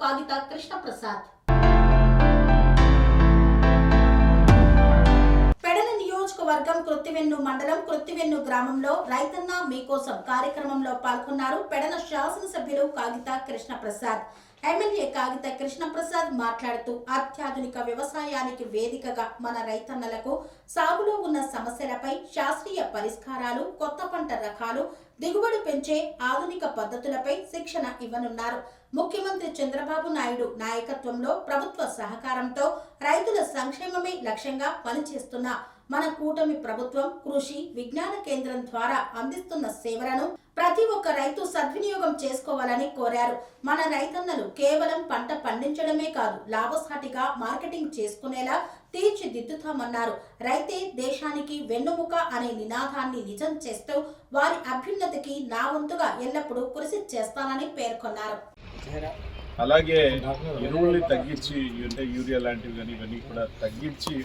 కాగిత కృష్ణప్రసాద్. పెడన నియోజకవర్గం కృత్తివెన్ను మండలం కృత్తివెన్ను గ్రామంలో రైతన్న మీకోసం కార్యక్రమంలో పాల్గొన్నారు పెడన శాసనసభ్యులు కాగిత కృష్ణప్రసాద్. ఎమ్మెల్యే కాగిత కృష్ణప్రసాద్ మాట్లాడుతూ అత్యాధునిక వ్యవసాయానికి వేదికగా మన రైతన్నలకు సాగులో ఉన్న సమస్యలపై శాస్త్రీయ పరిష్కారాలు కొత్త పంట రకాలు దిగుబడి పెంచే ఆధునిక పద్ధతులపై శిక్షణ ఇవ్వనున్నారు. ముఖ్యమంత్రి చంద్రబాబు నాయుడు నాయకత్వంలో ప్రభుత్వ సహకారంతో రైతుల సంక్షేమమే లక్ష్యంగా పనిచేస్తున్న మన కూటమి ప్రభుత్వం కృషి విజ్ఞాన కేంద్రం ద్వారా అందిస్తున్న సేవలను ప్రతి ఒక్క రైతు సద్వినియోగం చేసుకోవాలని కోరారు. మన రైతన్నలు కేవలం పంట పండించడమే కాదు లాభసాటిగా మార్కెటింగ్ చేసుకునేలా తీర్చిదిద్దుతామన్నారు రైతే దేశానికి వెన్నుముక అనే నినాదాన్ని నిజం చేస్తూ వారి అభ్యున్నతికి నా వంతుగా ఎల్లప్పుడూ కృషి చేస్తానని పేర్కొన్నారు. అలాగే ఎరువుల్ని తగ్గించి అంటే యూరియా లాంటివి కానీ ఇవన్నీ కూడా తగ్గించి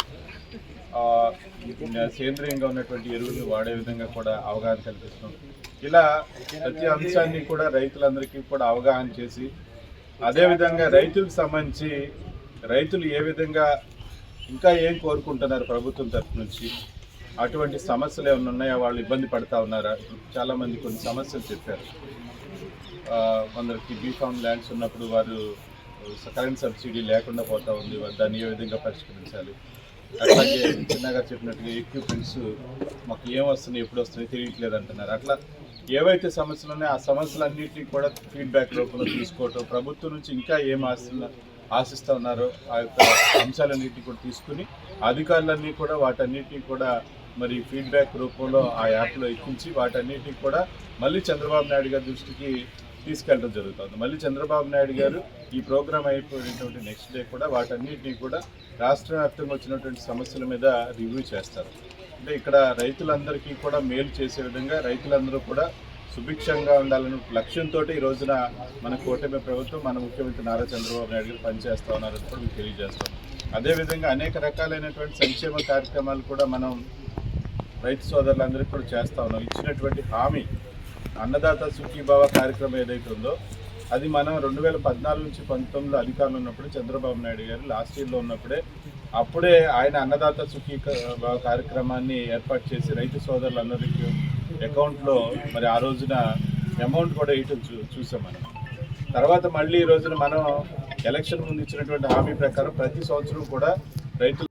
సేంద్రియంగా ఉన్నటువంటి ఎరువులు వాడే విధంగా కూడా అవగాహన కల్పిస్తున్నాం. ఇలా ప్రతి అంశాన్ని కూడా రైతులందరికీ కూడా అవగాహన చేసి అదేవిధంగా రైతులకు సంబంధించి రైతులు ఏ విధంగా ఇంకా ఏం కోరుకుంటున్నారు ప్రభుత్వం తరఫు నుంచి? అటువంటి సమస్యలు ఏమైనా ఉన్నాయా? వాళ్ళు ఇబ్బంది పడతా ఉన్నారా? చాలా మంది కొన్ని సమస్యలు చెప్పారు. కొందరికి బీఫామ్ ల్యాండ్స్ ఉన్నప్పుడు వారు కరెంట్ సబ్సిడీ లేకుండా పోతా ఉంది. దాన్ని ఏ విధంగా పరిష్కరించాలి? అట్లాగే చిన్నగా చెప్పినట్టుగా ఎక్విప్మెంట్స్ మాకు ఏం వస్తున్నాయి ఎప్పుడు వస్తున్నాయి తెలియట్లేదు అంటున్నారు. అట్లా ఏవైతే సమస్యలు ఉన్నాయో ఆ సమస్యలన్నింటినీ కూడా ఫీడ్బ్యాక్ రూపంలో తీసుకోవటం ప్రభుత్వం నుంచి ఇంకా ఏం ఆస్తున్నా ఆశిస్తూ ఉన్నారో. ఆ యొక్క అంశాలన్నింటినీ కూడా తీసుకుని అధికారులన్నీ కూడా వాటన్నిటినీ కూడా మరి ఫీడ్బ్యాక్ రూపంలో ఆ యాప్లో ఎక్కించి వాటన్నిటిని కూడా మళ్ళీ చంద్రబాబు నాయుడు గారి దృష్టికి తీసుకెళ్ళడం జరుగుతుంది. మళ్ళీ చంద్రబాబు నాయుడు గారు ఈ ప్రోగ్రాం అయిపోయినటువంటి నెక్స్ట్ డే కూడా వాటన్నిటిని కూడా రాష్ట్ర వ్యాప్తంగా వచ్చినటువంటి సమస్యల మీద రివ్యూ చేస్తారు. అంటే ఇక్కడ రైతులందరికీ కూడా మేలు చేసే విధంగా రైతులందరూ కూడా సుభిక్షంగా ఉండాలని లక్ష్యంతో ఈ రోజున మన కూటమి ప్రభుత్వం మన ముఖ్యమంత్రి నారా చంద్రబాబు నాయుడు గారు పనిచేస్తా ఉన్నారని కూడా మీకు తెలియజేస్తాం. అదేవిధంగా అనేక రకాలైనటువంటి సంక్షేమ కార్యక్రమాలు కూడా మనం రైతు సోదరులందరికీ కూడా చేస్తా ఉన్నాం. ఇచ్చినటువంటి హామీ అన్నదాత సుఖీభావ కార్యక్రమం ఏదైతే ఉందో అది మనం రెండు వేల పద్నాలుగు నుంచి పంతొమ్మిదిలో అధికారంలో ఉన్నప్పుడు చంద్రబాబు నాయుడు గారు లాస్ట్ ఇయర్లో ఉన్నప్పుడే అప్పుడే ఆయన అన్నదాత సుఖీ భావ కార్యక్రమాన్ని ఏర్పాటు చేసి రైతు సోదరులందరికీ అకౌంట్లో మరి ఆ రోజున అమౌంట్ కూడా వేయటం చూ చూసాం మనం. తర్వాత మళ్ళీ ఈ రోజున మనం ఎలక్షన్ ముందు ఇచ్చినటువంటి హామీ ప్రకారం ప్రతి సంవత్సరం కూడా రైతులు